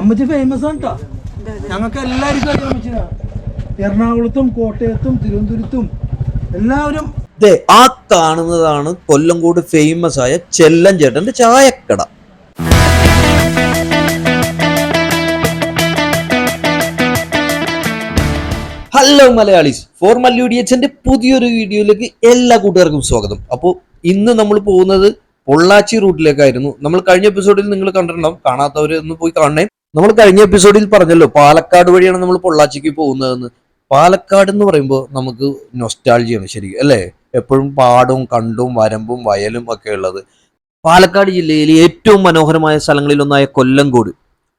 അമ്മച്ചി ഫേമസ് ആണ് കേട്ടോ ഞങ്ങൾക്ക് എല്ലാവർക്കും അറിയാം അമ്മച്ചിനെ. എറണാകുളത്തും കോട്ടയത്തും തിരുവനന്തപുരത്തും എല്ലാവരും ദേ ആ കാണുന്നതാണ് കൊല്ലംകോട് ഫേമസ് ആയ ചെല്ലൻ ചേട്ടന്റെ ചായക്കട. ഹലോ മലയാളീസ്. ഫോർ മല്ലുഡിയച്ചന്റെ പുതിയൊരു വീഡിയോയിലേക്ക് എല്ലാ കൂട്ടുകാർക്കും സ്വാഗതം. അപ്പോൾ ഇന്ന് നമ്മൾ പോകുന്നത് പൊള്ളാച്ചി റൂട്ടിലേക്കായിരുന്നു. നമ്മൾ കഴിഞ്ഞ എപ്പിസോഡിൽ നിങ്ങൾ കണ്ടിട്ടുണ്ടാവും. കാണാത്തവർ ഒന്ന് പോയി കാണണേ. നമ്മൾ കഴിഞ്ഞ എപ്പിസോഡിൽ പറഞ്ഞല്ലോ പാലക്കാട് വഴിയാണ് നമ്മൾ പൊള്ളാച്ചിക്ക് പോകുന്നതെന്ന്. പാലക്കാട് എന്ന് പറയുമ്പോൾ നമുക്ക് നൊസ്റ്റാൾജിയാണ് ശരിക്കും അല്ലേ? എപ്പോഴും പാടും കണ്ടും വരമ്പും വയലും ഒക്കെ ഉള്ളത്. പാലക്കാട് ജില്ലയിലെ ഏറ്റവും മനോഹരമായ സ്ഥലങ്ങളിലൊന്നായ കൊല്ലംകോട്.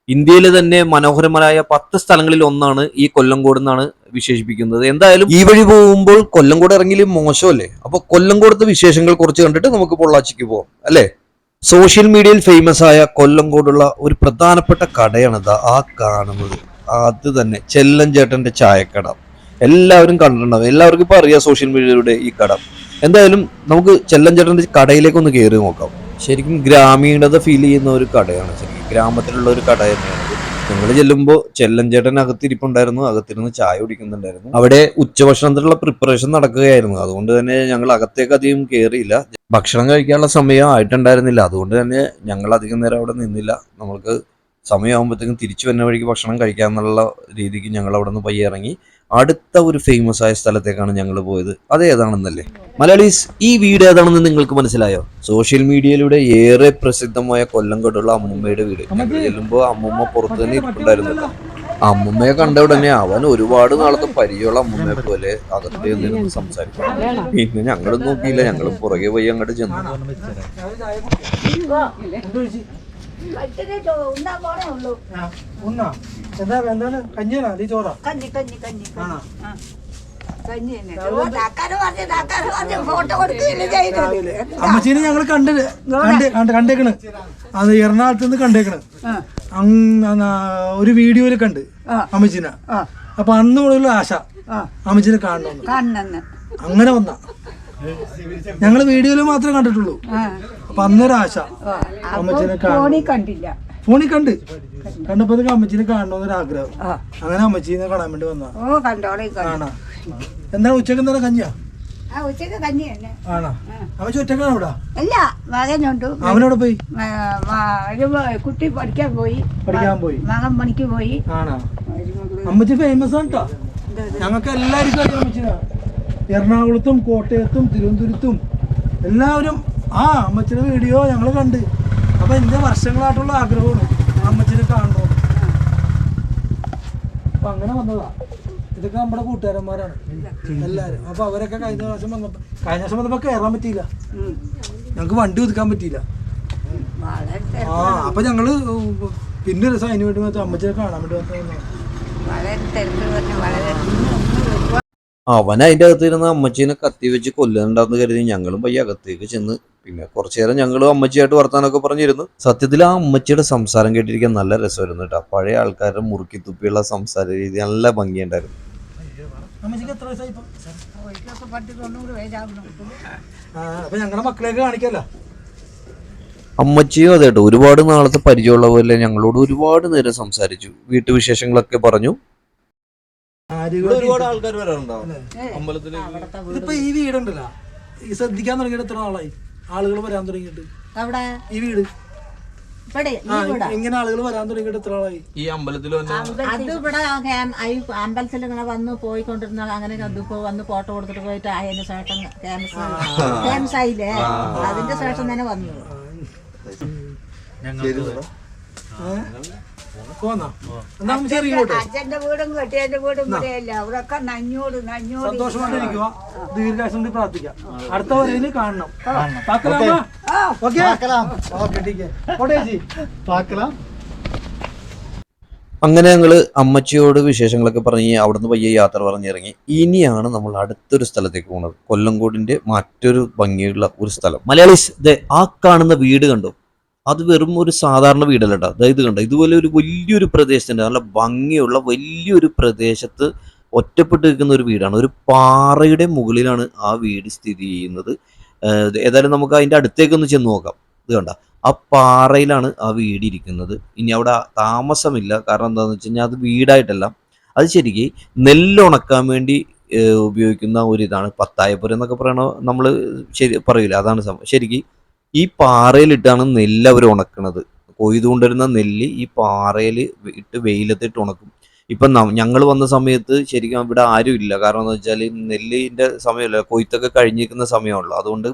ഇന്ത്യയിലെ തന്നെ മനോഹരമായ പത്ത് സ്ഥലങ്ങളിൽ ഒന്നാണ് ഈ കൊല്ലംകോട് എന്നാണ് വിശേഷിപ്പിക്കുന്നത്. എന്തായാലും ഈ വഴി പോകുമ്പോൾ കൊല്ലംകോട് ഇറങ്ങിയില്ലേ മോശമല്ലേ? അപ്പൊ കൊല്ലംകോടത്തെ വിശേഷങ്ങൾ കുറച്ച് കണ്ടിട്ട് നമുക്ക് പൊള്ളാച്ചിക്ക് പോവാം അല്ലേ? സോഷ്യൽ മീഡിയയിൽ ഫേമസ് ആയ കൊല്ലം കൊല്ലംകോടുള്ള ഒരു പ്രധാനപ്പെട്ട കടയാണ് ദാ ആ കാണുന്നത്. അത് തന്നെ ചെല്ലൻ ചേട്ടന്റെ ചായക്കട. എല്ലാവരും കണ്ടിട്ടുണ്ടാവും. എല്ലാവർക്കും ഇപ്പോൾ അറിയാം സോഷ്യൽ മീഡിയയിലൂടെ ഈ കട. എന്തായാലും നമുക്ക് ചെല്ലൻ ചേട്ടന്റെ കടയിലേക്ക് ഒന്ന് കയറി നോക്കാം. ശരിക്കും ഗ്രാമീണത ഫീൽ ചെയ്യുന്ന ഒരു കടയാണ്. ശരിക്കും ഗ്രാമത്തിലുള്ള ഒരു കട തന്നെയാണ്. ഞങ്ങൾ ചെല്ലുമ്പോൾ ചെല്ലൻ ചേട്ടൻ അകത്തിരിപ്പുണ്ടായിരുന്നു. അകത്തിരുന്ന് ചായ കുടിക്കുന്നുണ്ടായിരുന്നു. അവിടെ ഉച്ചഭക്ഷണത്തിനുള്ള പ്രിപ്പറേഷൻ നടക്കുകയായിരുന്നു. അതുകൊണ്ട് തന്നെ ഞങ്ങൾ അകത്തേക്ക് അധികം കയറിയില്ല ഭക്ഷണം കഴിക്കാനുള്ള സമയം ആയിട്ടുണ്ടായിരുന്നില്ല. അതുകൊണ്ട് തന്നെ ഞങ്ങൾ അധികം നേരം അവിടെ നിന്നില്ല. നമ്മൾക്ക് സമയമാകുമ്പോഴത്തേക്കും തിരിച്ചു വരുന്ന വഴിക്ക് ഭക്ഷണം കഴിക്കാമെന്നുള്ള രീതിക്ക് ഞങ്ങൾ അവിടെ നിന്ന് പയ്യെ ഇറങ്ങി. അടുത്ത ഒരു ഫേമസ് ആയ സ്ഥലത്തേക്കാണ് ഞങ്ങൾ പോയത്. അത് ഏതാണെന്നല്ലേ? മലയാളീസ് ഈ വീട് ഏതാണെന്ന് നിങ്ങൾക്ക് മനസ്സിലായോ? സോഷ്യൽ മീഡിയയിലൂടെ ഏറെ പ്രസിദ്ധമായ കൊല്ലം കൊണ്ടുള്ള അമ്മുമ്മയുടെ വീട്. ചെല്ലുമ്പോൾ അമ്മുമ്മ പുറത്ത് തന്നെ ഇരിപ്പുണ്ടായിരുന്നില്ല. അമ്മുമ്മയെ കണ്ട ഉടനെ അവൻ ഒരുപാട് നാളത്തെ പരിചയമുള്ള അമ്മുമ്മയെ പോലെ അകത്ത് സംസാരിക്കും പിന്നെ ഞങ്ങൾ നോക്കിയില്ല ഞങ്ങൾ പുറകെ പോയി അങ്ങോട്ട് ചെന്നു. എന്താ എന്താണ്? കഞ്ഞിയാണോ? അതീ ചോറാ? കഞ്ഞി, കഞ്ഞി, കഞ്ഞി, അമ്മച്ചീനെ ഞങ്ങൾ കണ്ട് കണ്ട് കണ്ട് കണ്ടേക്കണ്. അത് എറണാകുളത്ത് നിന്ന് കണ്ടേക്കണ്. ഒരു വീഡിയോയിൽ കണ്ട് അമ്മച്ചീന. അപ്പൊ അന്ന് മുതലുള്ള ആശ. അമ്മച്ചീനെ കാണണമെന്ന് അങ്ങനെ വന്ന. ഞങ്ങൾ വീഡിയോയിൽ മാത്രമേ കണ്ടിട്ടുള്ളൂ. അപ്പൊ അന്നൊരാശ അമ്മച്ചീനെ കാണണം. കണ്ടില്ല. ഫോണിൽ കണ്ട്. കണ്ടപ്പോ അമ്മച്ചിനെ കാണണമെന്നൊരു ആഗ്രഹം. അങ്ങനെ അമ്മച്ചീനെ കാണാൻ വേണ്ടി വന്നാ ഓ കണ്ടോളി കണ്ടു. ആണാ. എന്താണ് ഉച്ചയ്ക്ക് എന്താണ് കഞ്ഞിയാ? ഉച്ചയ്ക്ക് കഞ്ഞി തന്നെ. ആണോ. അമ്മച്ചി ഒറ്റക്കാണ് ഇവിടെ? അല്ല മകനുണ്ട്. അവനവിടെ പോയി? കുട്ടി പഠിക്കാൻ പോയി. പഠിക്കാൻ പോയി? മകൻ പണിക്ക് പോയി. ആണോ. അമ്മച്ചി ഫേമസ് ആണ് കേട്ടോ. ഞങ്ങൾക്ക് എല്ലാവർക്കും അറിയാം അമ്മച്ചിനെ എറണാകുളത്തും കോട്ടയത്തും തിരുവനന്തപുരത്തും എല്ലാവരും ആ അമ്മച്ചിന്റെ വീഡിയോ ഞങ്ങൾ കണ്ട്. അപ്പൊ എന്റെ വർഷങ്ങളായിട്ടുള്ള ആഗ്രഹമാണ്. അമ്മച്ചിനെ കാണണോ? അപ്പൊ അങ്ങനെ വന്നതാ. ഇതൊക്കെ നമ്മുടെ കൂട്ടുകാരന്മാരാണ്. എല്ലാരും. അപ്പൊ അവരൊക്കെ കഴിഞ്ഞ പ്രാവശ്യം വന്നപ്പോ കഴിഞ്ഞ പ്രാവശ്യം വന്നപ്പോ കയറാൻ പറ്റിയില്ല. ഞങ്ങക്ക് വണ്ടി ഒതുക്കാൻ പറ്റിയില്ല. ആ അപ്പൊ ഞങ്ങൾ പിന്നെ ഒരു ദിവസം വേണ്ടി മാത്രം അമ്മച്ചിനെ കാണാൻ വേണ്ടി വന്നതാണ് അവൻ അതിന്റെ അകത്തിരുന്ന് അമ്മച്ചീനെ കത്തി വെച്ച് കൊല്ലുന്നുണ്ടെന്ന് കരുതി ഞങ്ങളും പയ്യ അകത്തേക്ക് ചെന്ന്. പിന്നെ കുറച്ചു നേരം ഞങ്ങളും അമ്മച്ചിയായിട്ട് വർത്താനൊക്കെ പറഞ്ഞിരുന്നു. സത്യത്തിൽ ആ അമ്മച്ചിയുടെ സംസാരം കേട്ടിരിക്കാൻ നല്ല രസമായിരുന്നു കേട്ടോ. പഴയ ആൾക്കാരുടെ മുറുക്കി തുപ്പിയുള്ള സംസാര രീതി നല്ല ഭംഗിയുണ്ടായിരുന്നു. ഞങ്ങളുടെ കാണിക്കല്ലോ അമ്മച്ചിയും അതെ കേട്ടോ. ഒരുപാട് നാളത്തെ പരിചയമുള്ള പോലെ ഞങ്ങളോട് ഒരുപാട് നേരം സംസാരിച്ചു. വീട്ടുവിശേഷങ്ങളൊക്കെ പറഞ്ഞു. ഒരുപാട് ആൾക്കാർ വരാറുണ്ടോ അമ്പലത്തിൽ ഇതിപ്പോ ഈ വീടുണ്ടല്ലോ. ഈ ശ്രദ്ധിക്കാൻ തുടങ്ങിയിട്ട് എത്ര നാളായി? ആളുകൾ വരാൻ തുടങ്ങിയിട്ട്. അവിടെ? ഈ വീട്. ഇങ്ങനെ ആളുകൾ വരാൻ തുടങ്ങിയിട്ട് എത്ര നാളായി? ഈ അമ്പലത്തിൽ അത് ഇവിടെ അമ്പലത്തിൽ ഇങ്ങനെ വന്ന് പോയിക്കൊണ്ടിരുന്ന അങ്ങനെ അതിപ്പോ വന്ന് ഫോട്ടോ കൊടുത്തിട്ട് പോയിട്ട് അതിന് ശേഷം ഫേമസ് ക്യാൻസർ ആയില്ലേ അതിന്റെ ശേഷം തന്നെ വന്നു പോന്നാ. എന്നാ അച്ഛന്റെ വീടും കെട്ടിയന്റെ വീടും ഇവിടെയല്ല. അവിടെയൊക്കെ നഞ്ഞോട് നഞ്ഞോട് സന്തോഷമായിട്ടിരിക്കുക ദീർഘാശം പ്രാർത്ഥിക്കാം. അടുത്ത വരയിൽ കാണണം. അങ്ങനെ ഞങ്ങൾ അമ്മച്ചിയോട് വിശേഷങ്ങളൊക്കെ പറഞ്ഞ് അവിടുന്ന് പയ്യെ യാത്ര പറഞ്ഞിറങ്ങി. ഇനിയാണ് നമ്മൾ അടുത്തൊരു സ്ഥലത്തേക്ക് പോകുന്നത് കൊല്ലംകോടിന്റെ മറ്റൊരു ഭംഗിയുള്ള ഒരു സ്ഥലം. മലയാളീസ് ദേ ആ കാണുന്ന വീട് കണ്ടോ? അത് വെറും ഒരു സാധാരണ വീടല്ല കേട്ടോ അതായത് കണ്ട ഇതുപോലെ ഒരു വലിയൊരു പ്രദേശത്തുണ്ട് നല്ല ഭംഗിയുള്ള വലിയൊരു പ്രദേശത്ത് ഒറ്റപ്പെട്ട് നിൽക്കുന്ന ഒരു വീടാണ്. ഒരു പാറയുടെ മുകളിലാണ് ആ വീട് സ്ഥിതി ചെയ്യുന്നത്. ഏതായാലും നമുക്ക് അതിന്റെ അടുത്തേക്കൊന്ന് ചെന്ന് നോക്കാം. ഇത് കണ്ട ആ പാറയിലാണ് ആ വീട് ഇരിക്കുന്നത്. ഇനി അവിടെ താമസമില്ല. കാരണം എന്താണെന്ന് വെച്ച് കഴിഞ്ഞാൽ അത് വീടായിട്ടല്ല. അത് ശരിക്ക് നെല്ലുണക്കാൻ വേണ്ടി ഉപയോഗിക്കുന്ന ഒരു ഇതാണ് പത്തായപ്പുരം എന്നൊക്കെ പറയണ നമ്മൾ ശരി പറയില്ല അതാണ് സംഭവം ശരിക്ക് ഈ പാറയിലിട്ടാണ് നെല്ല് അവർ ഉണക്കണത്. കൊയ്തുകൊണ്ടിരുന്ന നെല്ല് ഈ പാറയിൽ ഇട്ട് വെയിലത്തിട്ട് ഉണക്കും. ഇപ്പം ഞങ്ങൾ വന്ന സമയത്ത് ശരിക്കും ഇവിടെ ആരും ഇല്ല. കാരണം എന്താ വെച്ചാൽ നെല്ലിന്റെ സമയമല്ല? കൊയ്ത്തൊക്കെ കഴിഞ്ഞിരിക്കുന്ന സമയമുള്ളൂ അതുകൊണ്ട്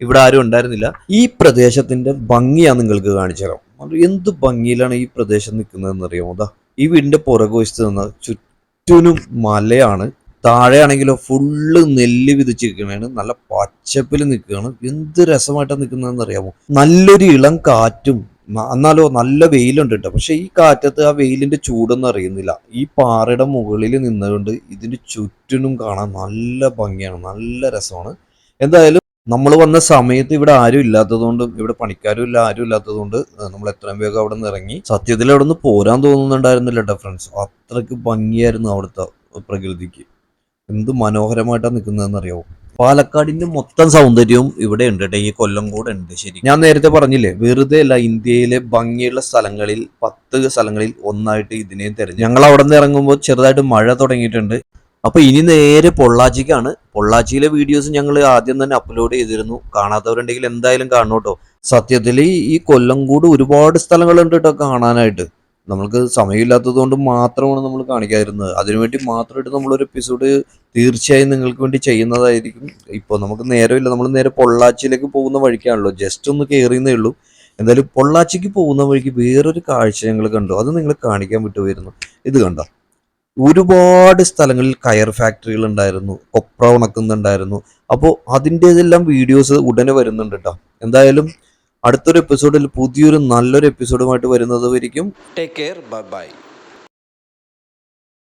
ഇവിടെ ആരും ഉണ്ടായിരുന്നില്ല. ഈ പ്രദേശത്തിന്റെ ഭംഗിയാണ് നിങ്ങൾക്ക് കാണിച്ചു തരാം എന്ത് ഭംഗിയിലാണ് ഈ പ്രദേശം നിൽക്കുന്നതെന്ന് അറിയാമോ അതാ ഈ വീടിന്റെ പുറകുവശത്ത് നിന്ന് ചുറ്റിനും മലയാണ് താഴെയാണെങ്കിലോ ഫുള്ള് നെല്ല് വിധിച്ചിരിക്കണേണ് നല്ല പച്ചപ്പിൽ നിൽക്കുകയാണ്. എന്ത് രസമായിട്ടാണ് നിൽക്കുന്നതെന്ന് അറിയാമോ? നല്ലൊരു ഇളം കാറ്റും എന്നാലോ നല്ല വെയിലുണ്ട് കേട്ടോ. പക്ഷെ ഈ കാറ്റത്ത് ആ വെയിലിന്റെ ചൂടൊന്നും അറിയുന്നില്ല. ഈ പാറയുടെ മുകളിൽ നിന്നുകൊണ്ട് ഇതിന് ചുറ്റിനും കാണാൻ നല്ല ഭംഗിയാണ്. നല്ല രസമാണ്. എന്തായാലും നമ്മൾ വന്ന സമയത്ത് ഇവിടെ ആരും ഇല്ലാത്തതുകൊണ്ടും ഇവിടെ പണിക്കാരും ഇല്ല ആരും ഇല്ലാത്തതുകൊണ്ട് നമ്മൾ എത്രയും വേഗം അവിടെ നിന്ന് ഇറങ്ങി. സത്യത്തിൽ അവിടെ നിന്ന് പോരാൻ തോന്നുന്നുണ്ടായിരുന്നില്ല കേട്ടോ ഫ്രണ്ട്സ്. അത്രയ്ക്ക് ഭംഗിയായിരുന്നു അവിടുത്തെ പ്രകൃതിക്ക്. എന്ത് മനോഹരമായിട്ടാണ് നിൽക്കുന്നതെന്ന് അറിയാവോ പാലക്കാടിന്റെ മൊത്തം സൗന്ദര്യവും ഇവിടെ ഉണ്ട് ഈ കൊല്ലം കൂടെ ഉണ്ട് ശരി. ഞാൻ നേരത്തെ പറഞ്ഞില്ലേ വെറുതെ അല്ല ഇന്ത്യയിലെ ഭംഗിയുള്ള സ്ഥലങ്ങളിൽ പത്ത് സ്ഥലങ്ങളിൽ ഒന്നായിട്ട് ഇതിനെ തിരഞ്ഞു ഞങ്ങൾ അവിടെ നിന്ന് ഇറങ്ങുമ്പോൾ ചെറുതായിട്ട് മഴ തുടങ്ങിയിട്ടുണ്ട്. അപ്പൊ ഇനി നേരെ പൊള്ളാച്ചിക്കാണ്. പൊള്ളാച്ചിയിലെ വീഡിയോസ് ഞങ്ങൾ ആദ്യം തന്നെ അപ്ലോഡ് ചെയ്തിരുന്നു. കാണാത്തവരുണ്ടെങ്കിൽ എന്തായാലും കാണണം കേട്ടോ സത്യത്തിൽ ഈ കൊല്ലംകൂട് ഒരുപാട് സ്ഥലങ്ങളുണ്ട് കേട്ടോ കാണാനായിട്ട്. നമ്മൾക്ക് സമയമില്ലാത്തത് കൊണ്ട് മാത്രമാണ് നമ്മൾ കാണിക്കാതിരുന്നത്. അതിനുവേണ്ടി മാത്രമായിട്ട് നമ്മളൊരു എപ്പിസോഡ് തീർച്ചയായും നിങ്ങൾക്ക് വേണ്ടി ചെയ്യുന്നതായിരിക്കും. ഇപ്പോൾ നമുക്ക് നേരമില്ല. നമ്മൾ നേരെ പൊള്ളാച്ചിയിലേക്ക് പോകുന്ന വഴിക്കാണല്ലോ. ജസ്റ്റ് ഒന്ന് കയറിയെന്നേ ഉള്ളൂ. എന്തായാലും പൊള്ളാച്ചിക്ക് പോകുന്ന വഴിക്ക് വേറൊരു കാഴ്ച ഞങ്ങൾ കണ്ടു. അത് നിങ്ങൾ കാണിക്കാൻ വിട്ടുപോയിരുന്നു. ഇത് കണ്ടോ? ഒരുപാട് സ്ഥലങ്ങളിൽ കയർ ഫാക്ടറികൾ ഉണ്ടായിരുന്നു. കൊപ്ര ഉണക്കുന്നുണ്ടായിരുന്നു. അപ്പോൾ അതിന്റെതെല്ലാം വീഡിയോസ് ഉടനെ വരുന്നുണ്ട് കേട്ടോ എന്തായാലും അടുത്തൊരു എപ്പിസോഡിൽ പുതിയൊരു നല്ലൊരു എപ്പിസോഡുമായിട്ട് വരുന്നത് വരിക്കും ടേക്ക് കെയർ ബൈ.